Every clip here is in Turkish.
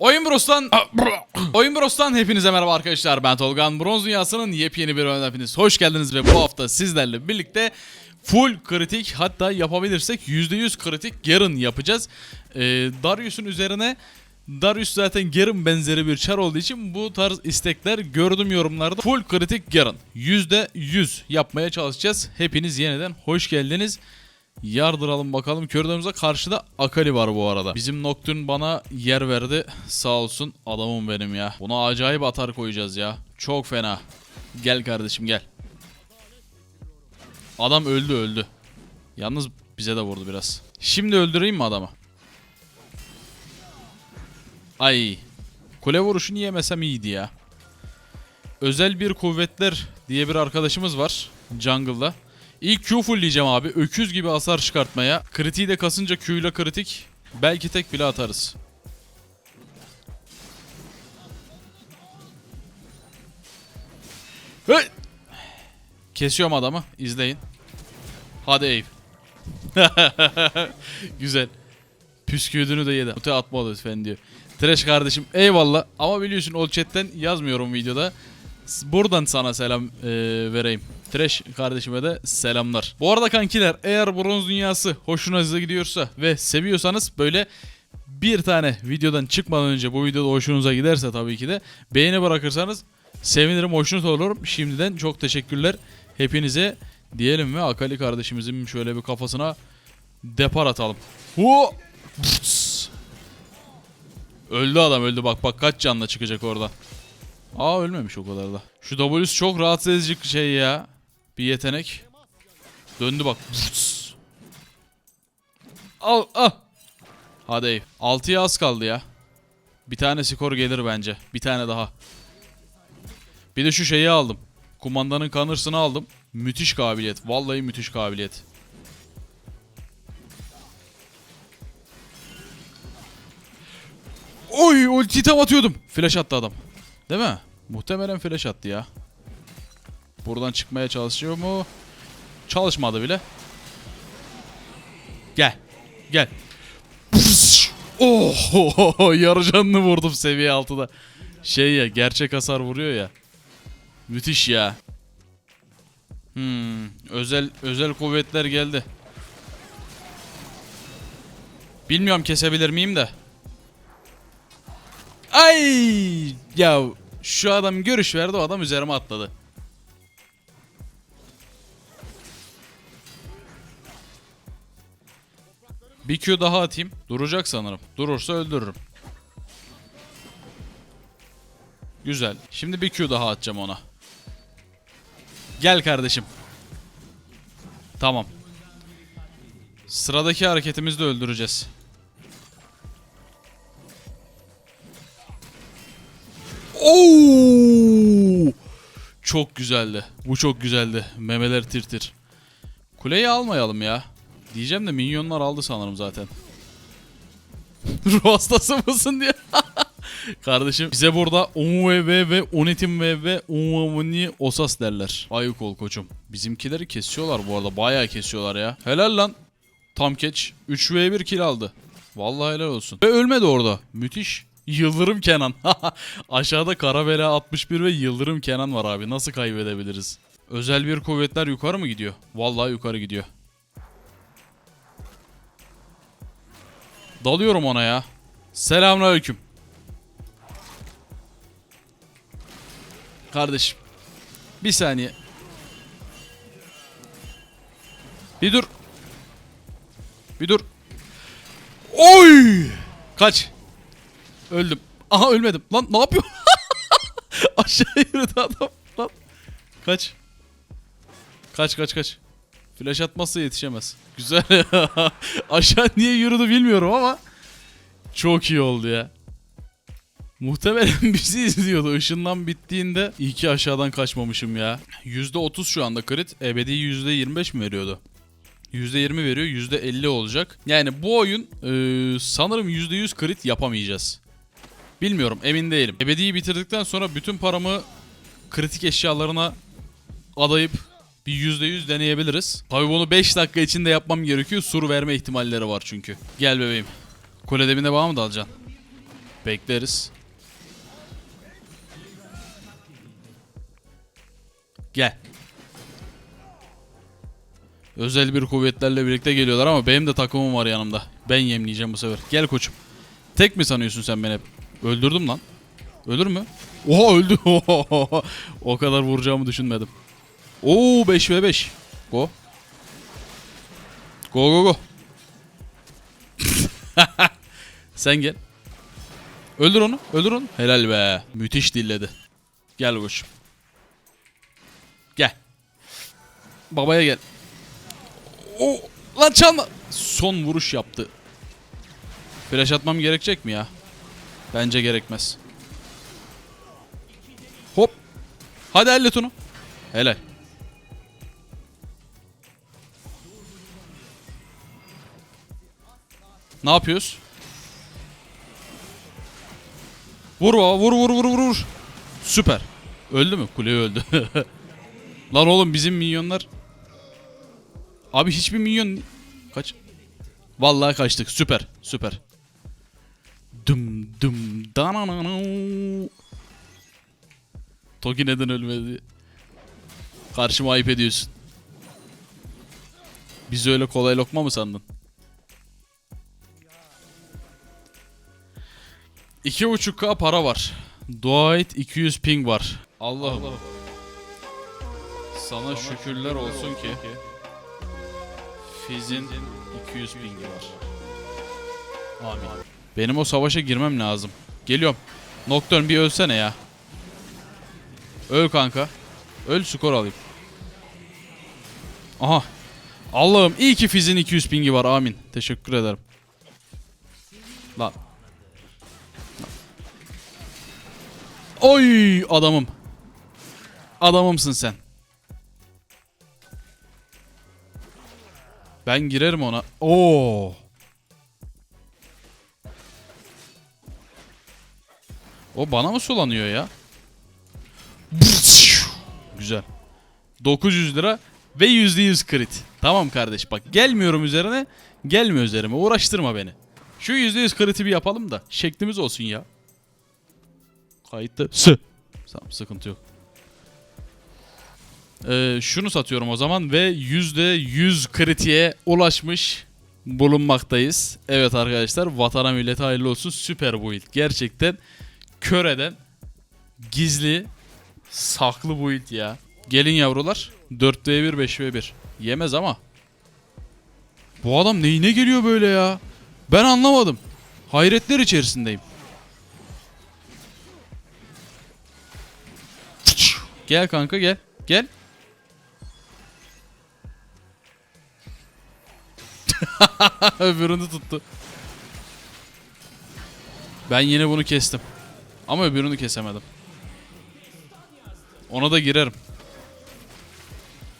Oyun Bros'tan Oyun Bros'tan hepinize merhaba arkadaşlar. Ben Tolgan. Bronz Dünyası'nın yepyeni bir oyununa hepiniz hoş geldiniz ve bu hafta sizlerle birlikte full kritik hatta yapabilirsek %100 kritik yarın yapacağız. Ee, Darius'un üzerine Darius zaten Garen benzeri bir çar olduğu için bu tarz istekler gördüm yorumlarda. Full kritik Garen. %100 yapmaya çalışacağız. Hepiniz yeniden hoş geldiniz. Yardıralım bakalım. Kördüğümüzde karşıda Akali var bu arada. Bizim Nocturne bana yer verdi. Sağ olsun adamım benim ya. Buna acayip atar koyacağız ya. Çok fena. Gel kardeşim gel. Adam öldü öldü. Yalnız bize de vurdu biraz. Şimdi öldüreyim mi adamı? Ay. Kule vuruşunu yemesem iyiydi ya. Özel bir kuvvetler diye bir arkadaşımız var. Jungle'da. İlk Q fullleyeceğim abi. Öküz gibi hasar çıkartmaya. Kritiği de kasınca Q ile kritik. Belki tek bile atarız. Hey! Kesiyorum adamı. İzleyin. Hadi Eyüp. Güzel. Püskürdüğünü de yedi. Öte atma lütfen diyor. Trash kardeşim eyvallah. Ama biliyorsun ol chatten yazmıyorum videoda. Buradan sana selam e, vereyim. Trash kardeşime de selamlar. Bu arada kankiler eğer bronz dünyası hoşunuza gidiyorsa ve seviyorsanız böyle bir tane videodan çıkmadan önce bu videoda hoşunuza giderse tabii ki de beğeni bırakırsanız sevinirim hoşnut olurum. Şimdiden çok teşekkürler hepinize diyelim ve Akali kardeşimizin şöyle bir kafasına depar atalım. Hu! Öldü adam öldü bak bak kaç canla çıkacak orada. Aa ölmemiş o kadar da. Şu W'su çok rahatsız edici şey ya. Bir yetenek. Döndü bak. Al ah. Hadi Eyüp. 6'ya az kaldı ya. Bir tane skor gelir bence. Bir tane daha. Bir de şu şeyi aldım. Kumandanın kanırsını aldım. Müthiş kabiliyet. Vallahi müthiş kabiliyet. Oy ulti tam atıyordum. Flash attı adam. Değil mi? Muhtemelen flash attı ya. Buradan çıkmaya çalışıyor mu? Çalışmadı bile. Gel. Gel. Oh, yarı canını vurdum seviye 6'da. Şey ya gerçek hasar vuruyor ya. Müthiş ya. Hmm, özel özel kuvvetler geldi. Bilmiyorum kesebilir miyim de. Ay ya şu adam görüş verdi o adam üzerime atladı. Bir Q daha atayım. Duracak sanırım. Durursa öldürürüm. Güzel. Şimdi bir Q daha atacağım ona. Gel kardeşim. Tamam. Sıradaki hareketimizi de öldüreceğiz. Oo! Çok güzeldi. Bu çok güzeldi. Memeler tir tir. Kuleyi almayalım ya. Diyeceğim de minyonlar aldı sanırım zaten. Ruh hastası mısın diye. Kardeşim bize burada UVV ve Unitim ve Umumuni Osas derler. Ayık ol koçum. Bizimkileri kesiyorlar bu arada. Bayağı kesiyorlar ya. Helal lan. Tam keç. 3v1 kill aldı. Vallahi helal olsun. Ve ölmedi orada. Müthiş. Yıldırım Kenan. Aşağıda Karabela 61 ve Yıldırım Kenan var abi. Nasıl kaybedebiliriz? Özel bir kuvvetler yukarı mı gidiyor? Vallahi yukarı gidiyor. Dalıyorum ona ya. Selamünaleyküm. Kardeşim. Bir saniye. Bir dur. Bir dur. Oy! Kaç. Öldüm. Aha ölmedim. Lan ne yapıyor? Aşağı yürüdü adam. Lan. Kaç. Kaç kaç kaç. Flash atmazsa yetişemez. Güzel. Aşağı niye yürüdü bilmiyorum ama çok iyi oldu ya. Muhtemelen bizi izliyordu. Işından bittiğinde iyi ki aşağıdan kaçmamışım ya. %30 şu anda crit. Ebedi %25 mi veriyordu? %20 veriyor. %50 olacak. Yani bu oyun e, sanırım %100 crit yapamayacağız. Bilmiyorum emin değilim. Ebedi'yi bitirdikten sonra bütün paramı kritik eşyalarına adayıp bir %100 deneyebiliriz. Tabi bunu 5 dakika içinde yapmam gerekiyor. Sur verme ihtimalleri var çünkü. Gel bebeğim. Kule dibine bağ mı dalacaksın? Bekleriz. Gel. Özel bir kuvvetlerle birlikte geliyorlar ama benim de takımım var yanımda. Ben yemleyeceğim bu sefer. Gel koçum. Tek mi sanıyorsun sen beni? Öldürdüm lan. Ölür mü? Oha öldü. o kadar vuracağımı düşünmedim. Oo 5 ve 5. Go. Go go go. Sen gel. Öldür onu. Öldür onu. Helal be. Müthiş dilledi. Gel koçum. Gel. Babaya gel. O lan çalma. Son vuruş yaptı. Flash atmam gerekecek mi ya? Bence gerekmez. Hop. Hadi hallet onu. Helal. Ne yapıyoruz? Vur baba vur vur vur vur vur. Süper. Öldü mü? Kule öldü. Lan oğlum bizim minyonlar... Abi hiçbir minyon... Kaç? Vallahi kaçtık. Süper. Süper. Dum dum dananana. Toki neden ölmedi? Karşıma ayıp ediyorsun. Bizi öyle kolay lokma mı sandın? İki buçuk k para var. Dua et 200 ping var. Allah'ım. Sana şükürler olsun ki Fizz'in 200 pingi var. Amin. Benim o savaşa girmem lazım. Geliyorum. Nocturne bir ölsene ya. Öl kanka. Öl skor alayım. Aha. Allah'ım iyi ki Fizz'in 200 pingi var. Amin. Teşekkür ederim. Lan. Oy adamım. Adamımsın sen. Ben girerim ona. Oo. O bana mı sulanıyor ya? Güzel. 900 lira ve %100 crit. Tamam kardeş bak gelmiyorum üzerine. Gelme üzerime uğraştırma beni. Şu %100 crit'i bir yapalım da şeklimiz olsun ya. Kayıtta. S. Tamam sıkıntı yok. Ee, şunu satıyorum o zaman ve %100 kritiğe ulaşmış bulunmaktayız. Evet arkadaşlar vatana millete hayırlı olsun süper build. Gerçekten kör eden gizli saklı build ya. Gelin yavrular 4v1 5v1 yemez ama. Bu adam neyine geliyor böyle ya? Ben anlamadım. Hayretler içerisindeyim. Gel kanka gel. Gel. Öbürünü tuttu. Ben yine bunu kestim. Ama öbürünü kesemedim. Ona da girerim.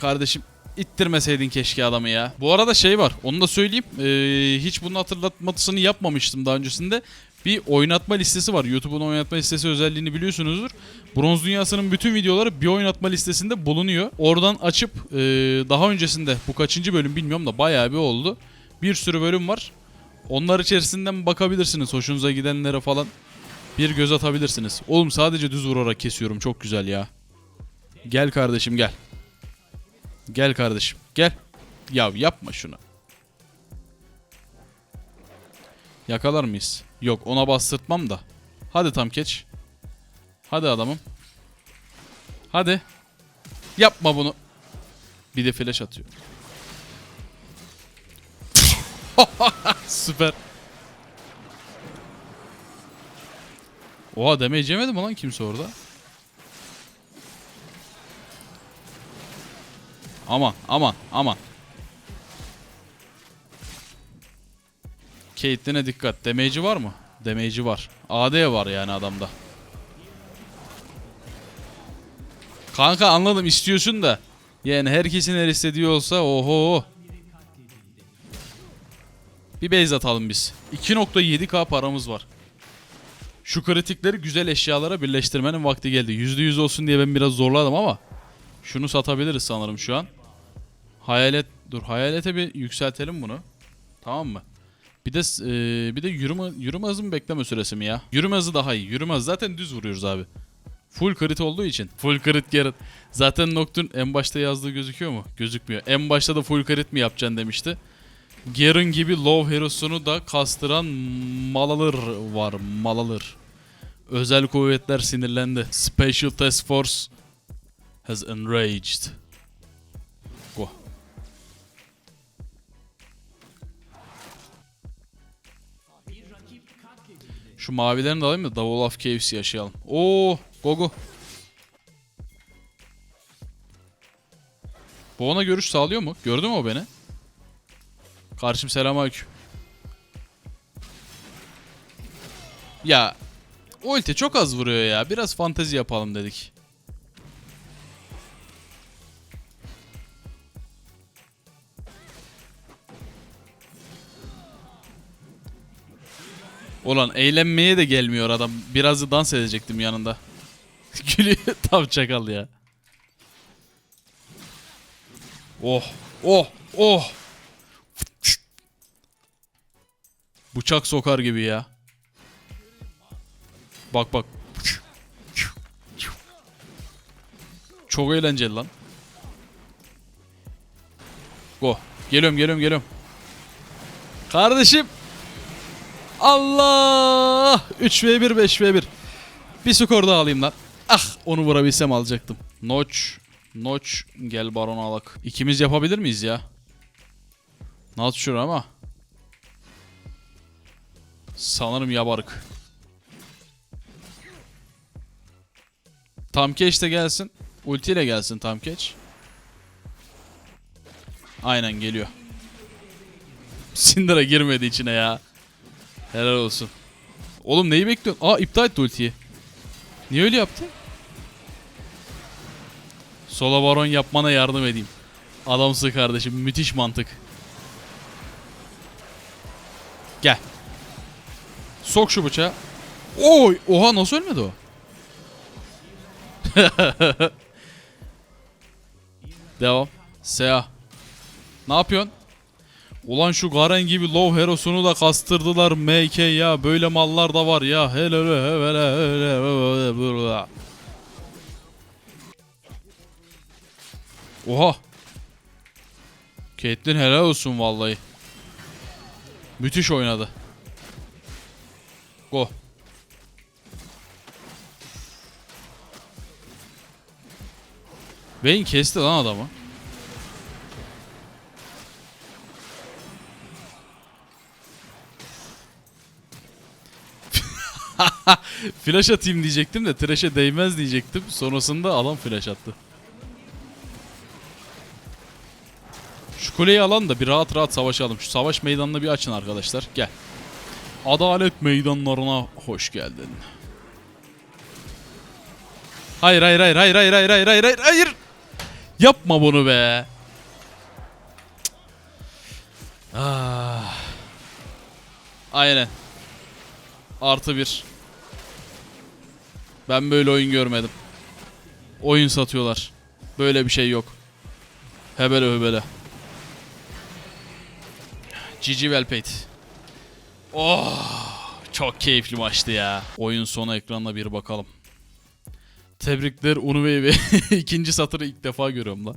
Kardeşim ittirmeseydin keşke adamı ya. Bu arada şey var onu da söyleyeyim. Ee, hiç bunun hatırlatmasını yapmamıştım daha öncesinde. Bir oynatma listesi var. YouTube'un oynatma listesi özelliğini biliyorsunuzdur. Bronz Dünyası'nın bütün videoları bir oynatma listesinde bulunuyor. Oradan açıp e, daha öncesinde bu kaçıncı bölüm bilmiyorum da bayağı bir oldu. Bir sürü bölüm var. Onlar içerisinden bakabilirsiniz. Hoşunuza gidenlere falan bir göz atabilirsiniz. Oğlum sadece düz vurarak kesiyorum. Çok güzel ya. Gel kardeşim gel. Gel kardeşim gel. Ya yapma şunu. Yakalar mıyız? Yok ona bastırtmam da. Hadi tam keç. Hadi adamım. Hadi. Yapma bunu. Bir de flash atıyor. Süper. Oha damage yemedi mi lan kimse orada? Aman aman aman. Caitlyn'e dikkat. Damage'i var mı? Damage'i var. AD var yani adamda. Kanka anladım istiyorsun da. Yani herkesin her istediği olsa oho. Bir base atalım biz. 2.7k paramız var. Şu kritikleri güzel eşyalara birleştirmenin vakti geldi. %100 olsun diye ben biraz zorladım ama şunu satabiliriz sanırım şu an. Hayalet dur hayalete bir yükseltelim bunu. Tamam mı? Bir de e, bir de yürüme yürüme hızı mı bekleme süresi mi ya? Yürüme hızı daha iyi. Yürüme hızı zaten düz vuruyoruz abi. Full crit olduğu için. Full crit Garen. Zaten Nocturne en başta yazdığı gözüküyor mu? Gözükmüyor. En başta da full crit mi yapacaksın demişti. Garen gibi low herosunu da kastıran Malalır var. Malalır. Özel kuvvetler sinirlendi. Special Task Force has enraged. Şu mavilerini de alayım da Davul of Caves yaşayalım. Oo, go go. Bu ona görüş sağlıyor mu? Gördü mü o beni? Karşım selamünaleyküm. Ya ulti çok az vuruyor ya. Biraz fantezi yapalım dedik. Ulan eğlenmeye de gelmiyor adam. Biraz da dans edecektim yanında. Gülüyor tam çakal ya. Oh, oh, oh. Bıçak sokar gibi ya. Bak bak. Çok eğlenceli lan. Go. Geliyorum geliyorum geliyorum. Kardeşim. Allah! 3v1 5v1. Bir skor daha alayım lan. Ah onu vurabilsem alacaktım. Notch. Notch gel baron alak. İkimiz yapabilir miyiz ya? Not sure ama. Sanırım yabarık. Tamkeç de gelsin. Ultiyle gelsin Tamkeç. Aynen geliyor. Syndra girmedi içine ya. Helal olsun. Oğlum neyi bekliyorsun? Aa iptal etti ultiyi. Niye öyle yaptı? Sola baron yapmana yardım edeyim. Adamsın kardeşim. Müthiş mantık. Gel. Sok şu bıçağı. Oy! Oha nasıl ölmedi o? Devam. Seha. Ne yapıyorsun? Ulan şu Garen gibi low herosunu da kastırdılar MK ya. Böyle mallar da var ya. Hele hele hele. Oha. Caitlyn helal olsun vallahi. Müthiş oynadı. Go. Vayne kesti lan adamı. flash atayım diyecektim de trash'e değmez diyecektim. Sonrasında adam flash attı. Şu kuleyi alan da bir rahat rahat savaşalım. Şu savaş meydanını bir açın arkadaşlar. Gel. Adalet meydanlarına hoş geldin. Hayır hayır hayır hayır hayır hayır hayır hayır hayır hayır. Yapma bunu be. Ah. Aynen. Artı bir. Ben böyle oyun görmedim. Oyun satıyorlar. Böyle bir şey yok. Hebele hebele. GG well played. Oh, çok keyifli maçtı ya. Oyun sonu ekranına bir bakalım. Tebrikler Unu Bey ikinci satırı ilk defa görüyorum la.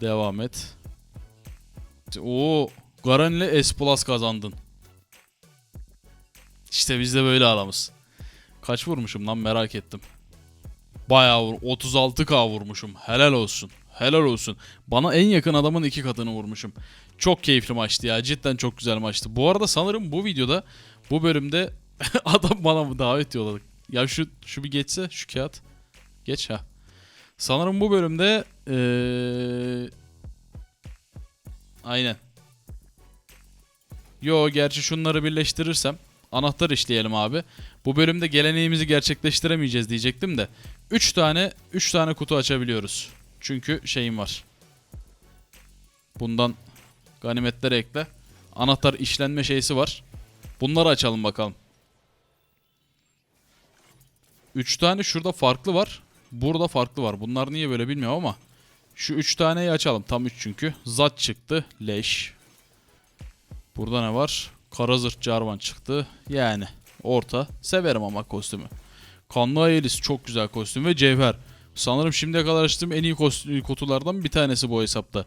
Devam et. Oo, Garen ile S Plus kazandın. İşte biz de böyle aramız. Kaç vurmuşum lan merak ettim. Bayağı vur. 36k vurmuşum. Helal olsun. Helal olsun. Bana en yakın adamın iki katını vurmuşum. Çok keyifli maçtı ya. Cidden çok güzel maçtı. Bu arada sanırım bu videoda bu bölümde adam bana mı davet yolladı. Ya şu şu bir geçse şu kağıt. Geç ha. Sanırım bu bölümde ee... aynen. Yo gerçi şunları birleştirirsem anahtar işleyelim abi. Bu bölümde geleneğimizi gerçekleştiremeyeceğiz diyecektim de 3 tane 3 tane kutu açabiliyoruz. Çünkü şeyim var. Bundan ganimetleri ekle. Anahtar işlenme şeysi var. Bunları açalım bakalım. 3 tane şurada farklı var. Burada farklı var. Bunlar niye böyle bilmiyorum ama. Şu 3 taneyi açalım. Tam 3 çünkü. Zat çıktı. Leş. Burada ne var? Kara zırh çıktı. Yani orta. Severim ama kostümü. Kanlı Aelis çok güzel kostüm ve Cevher. Sanırım şimdiye kadar açtığım en iyi kutulardan bir tanesi bu hesapta.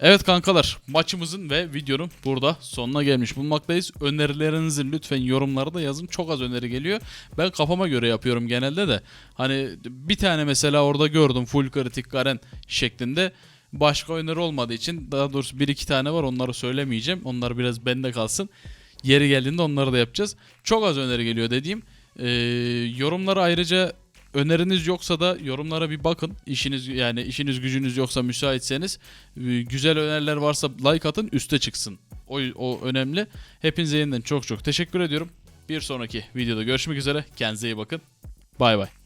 Evet kankalar maçımızın ve videonun burada sonuna gelmiş bulunmaktayız. Önerilerinizi lütfen yorumlarda yazın. Çok az öneri geliyor. Ben kafama göre yapıyorum genelde de. Hani bir tane mesela orada gördüm full kritik Garen şeklinde. Başka öneri olmadığı için daha doğrusu bir iki tane var onları söylemeyeceğim. Onlar biraz bende kalsın. Yeri geldiğinde onları da yapacağız. Çok az öneri geliyor dediğim. Ee, yorumlara ayrıca öneriniz yoksa da yorumlara bir bakın. İşiniz yani işiniz gücünüz yoksa müsaitseniz e, güzel öneriler varsa like atın üste çıksın. O, o önemli. Hepinize yeniden çok çok teşekkür ediyorum. Bir sonraki videoda görüşmek üzere. Kendinize iyi bakın. Bay bay.